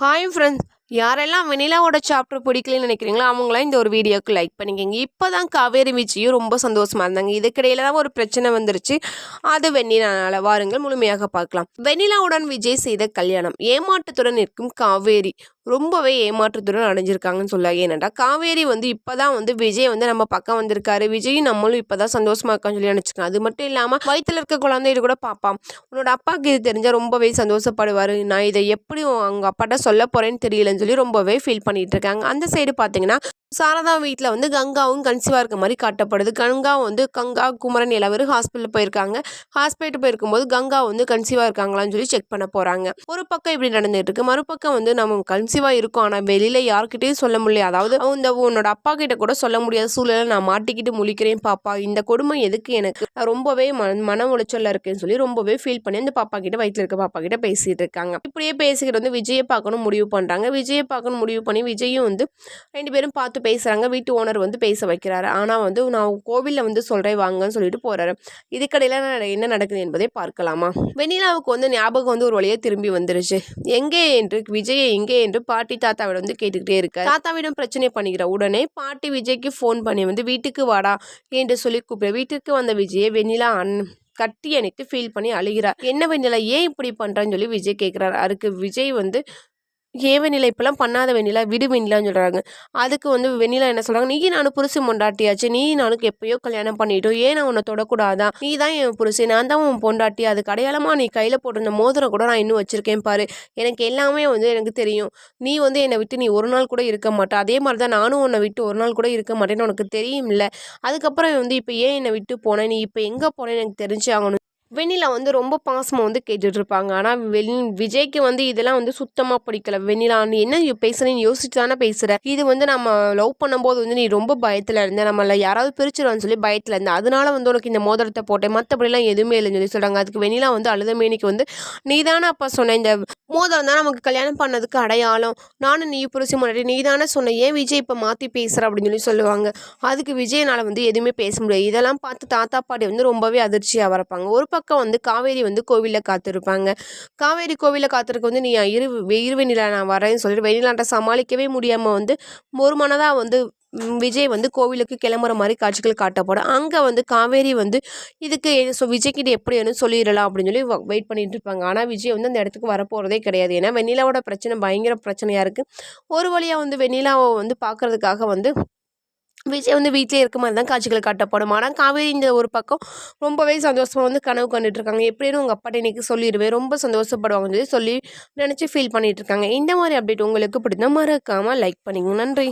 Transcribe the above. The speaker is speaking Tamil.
ஹாய் ஃப்ரெண்ட்ஸ் யாரெல்லாம் வெனிலாவோட சாப்டர் பிடிக்கலன்னு நினைக்கிறீங்களோ அவங்களாம் இந்த ஒரு வீடியோக்கு லைக் பண்ணிக்கோங்க. இப்போ தான் காவேரி விஜயும் ரொம்ப சந்தோஷமாக இருந்தாங்க. இதுக்கிடையில தான் ஒரு பிரச்சனை வந்துருச்சு. அது வெண்ணிலானால. வாருங்கள் முழுமையாக பார்க்கலாம். வெண்ணிலாவுடன் விஜய் செய்த கல்யாணம். ஏமாற்றத்துடன் நிற்கும் காவேரி. ரொம்பவே ஏமாற்றத்துடன் அடைஞ்சிருக்காங்கன்னு சொல்ல ஏன்னாடா காவேரி வந்து இப்போ தான் வந்து விஜய் வந்து நம்ம பக்கம் வந்திருக்காரு. விஜயும் நம்மளும் இப்போ தான் சந்தோஷமாக இருக்கான்னு சொல்லி நினச்சிக்கோங்க. அது மட்டும் இல்லாமல் வயிற்றில் இருக்க குழந்தைகள் கூட பார்ப்பான் உன்னோட அப்பாவுக்கு இது தெரிஞ்சால் ரொம்பவே சந்தோஷப்படுவார். நான் இதை எப்படி அவங்க அப்பாட்ட சொல்ல போகிறேன்னு தெரியலன்னு சொல்லி ரொம்பவே ஃபீல் பண்ணிகிட்டு இருக்காங்க. அந்த சைடு பார்த்தீங்கன்னா சாரதா வீட்டில் வந்து கங்காவும் கன்சீவாக இருக்க மாதிரி காட்டப்படுது. கங்கா வந்து கங்கா குமரன் இளவர் ஹாஸ்பிட்டல் போயிருக்காங்க. ஹாஸ்பிட்டல் போயிருக்கும்போது கங்கா வந்து கன்சீவாக இருக்காங்களான்னு சொல்லி செக் பண்ண போகிறாங்க ஒரு பக்கம் இப்படி நடந்துகிட்டு இருக்கு. மறுபக்கம் வந்து நம்ம டிப்ரெசிவாக இருக்கும். ஆனால் வெளியில் யாருக்கிட்டேயும் சொல்ல முடியல. அதாவது இந்த உன்னோட அப்பா கிட்ட கூட சொல்ல முடியாத சூழ்நிலை நான் மாட்டிக்கிட்டு முழிக்கிறேன் பாப்பா. இந்த கொடுமை எதுக்கு எனக்கு? ரொம்பவே மன மன உளைச்சலில் இருக்கேன்னு சொல்லி ரொம்பவே ஃபீல் பண்ணி அந்த பாப்பா கிட்ட வயிற்றுல இருக்க பாப்பா கிட்ட பேசிட்டு இருக்காங்க. இப்படியே பேசிக்கிட்டு வந்து விஜயை பார்க்கணும் முடிவு பண்ணுறாங்க விஜயை பார்க்கணும் முடிவு பண்ணி விஜயும் வந்து ரெண்டு பேரும் பார்த்து பேசுகிறாங்க வீட்டு ஓனர் வந்து பேச வைக்கிறாரு. ஆனால் வந்து நான் கோவிலில் வந்து சொல்கிறேன் வாங்கன்னு சொல்லிட்டு போகிறாரு இதுக்கடையில் என்ன நடக்குது என்பதை பார்க்கலாமா? வெண்ணிலாவுக்கு வந்து ஞாபகம் வந்து ஒரு வழியாக திரும்பி வந்துருச்சு. எங்கே என்று விஜயை எங்கே என்று பாட்டி தாத்தாவிடம் வந்து கேட்டுக்கிட்டே இருக்கார். தாத்தாவிடம் பிரச்சனை பண்ணிக்கிற உடனே பாட்டி விஜய்க்கு ஃபோன் பண்ணி வந்து வீட்டுக்கு வாடா என்று சொல்லி கூப்பிட வீட்டுக்கு வந்த விஜயை வெண்ணிலா அன் கட்டி அணைத்து ஃபீல் பண்ணி அழுகிறார். என்ன வெண்ணிலா ஏன் இப்படி பண்ணுறான்னு சொல்லி விஜய் கேட்குறாரு. அதுக்கு விஜய் வந்து ஏன் வெண்ணிலா இப்பெல்லாம் பண்ணாத வெண்ணிலா விடு வெண்ணிலான்னு சொல்கிறாங்க அதுக்கு வந்து வெண்ணிலா என்ன சொல்கிறாங்க நீ நானும் புருஷன் பொண்டாட்டியாச்சு. நீ நானுக்கு எப்பயோ கல்யாணம் பண்ணிட்டோம். ஏன் நான் உன்னை தொடக்கூடாதா? நீ தான் என் புருஷன். நான் தான் உன் பொண்டாட்டி. அதுக்கு அடையாளமாக நீ கையில் போட்டிருந்த மோதிரம் கூட நான் இன்னும் வச்சுருக்கேன் பாரு. எனக்கு எல்லாமே வந்து எனக்கு தெரியும். நீ வந்து என்னை விட்டு நீ ஒரு நாள் கூட இருக்க மாட்டே. அதே மாதிரி தான் நானும் உன்னை விட்டு ஒரு நாள் கூட இருக்க மாட்டேன்னு உனக்கு தெரியும்ல. அதுக்கப்புறம் வந்து இப்போ ஏன் என்னை விட்டு போனேன் நீ இப்போ எங்கே போனேன்னு எனக்கு தெரிஞ்சு ஆகணும். வெண்ணிலா வந்து ரொம்ப பாசமாக வந்து கேட்டுட்டு இருப்பாங்க ஆனால் வெண் விஜய்க்கு வந்து இதெல்லாம் வந்து சுத்தமாக பிடிக்கல. வெண்ணிலா நீ என்ன பேசுறேன்னு யோசிச்சு தானே பேசுகிற இது வந்து நம்ம லவ் பண்ணும்போது வந்து நீ ரொம்ப பயத்தில் இருந்த. நம்மள யாராவது பிரிச்சிருவான்னு சொல்லி பயத்தில் இருந்த. அதனால வந்து உனக்கு இந்த மோதிரத்தை போட்டேன். மற்றபடிலாம் எதுவுமே இல்லைன்னு சொல்லி சொல்கிறாங்க அதுக்கு வெண்ணிலா வந்து அழுதமேனிக்கு வந்து நீ தானே அப்பா சொன்ன இந்த மோதிரம் தான் நமக்கு கல்யாணம் பண்ணதுக்கு அடையாளம். நானும் நீ புரிசி முன்னாடி நீ தானே சொன்ன. ஏன் விஜய் இப்போ மாற்றி பேசுகிற அப்படின்னு சொல்லி சொல்லுவாங்க. அதுக்கு விஜயனால் வந்து எதுவுமே பேச முடியாது. இதெல்லாம் பார்த்து தாத்தா பாட்டி வந்து ரொம்பவே அதிர்ச்சியாக வரப்பாங்க. ஒரு பக்கம் வந்து காவேரி வந்து கோவிலில் காத்திருப்பாங்க. காவேரி கோவிலில் காத்திருக்க வந்து நீ இரு இருவெண்ணிலா நான் வரேன்னு சொல்லிட்டு வெண்ணிலாண்ட சமாளிக்கவே முடியாமல் வந்து ஒரு மனதாக வந்து விஜய் வந்து கோவிலுக்கு கிளம்புற மாதிரி காட்சிகள் காட்டப்படும். அங்கே வந்து காவேரி வந்து இதுக்கு ஸோ விஜய்கிட்ட எப்படி வேணும் சொல்லிடலாம் அப்படின்னு சொல்லி வெயிட் பண்ணிட்டு இருப்பாங்க. ஆனால் விஜய் வந்து அந்த இடத்துக்கு வரப்போகிறதே கிடையாது. ஏன்னா வெண்ணிலாவோட பிரச்சனை பயங்கர பிரச்சனையாக இருக்குது ஒரு வழியாக வந்து வெண்ணிலாவை வந்து பார்க்குறதுக்காக வந்து விஜய் வந்து வீட்டிலே இருக்க மாதிரி தான் காட்சிகள் காட்டப்படும் ஆனால் காவேரி இந்த ஒரு பக்கம் ரொம்பவே சந்தோஷமாக வந்து கனவு கண்டுட்டு இருக்காங்க. எப்படின்னு உங்கள் அப்பாட்ட இன்றைக்கி சொல்லிடுவேன். ரொம்ப சந்தோஷப்படுவாங்கன்னு சொல்லி சொல்லி நினச்சி ஃபீல் பண்ணிகிட்டு இருக்காங்க. இந்த மாதிரி அப்டேட் உங்களுக்கு பிடிச்சா மறக்காமல் லைக் பண்ணிங்க. நன்றி.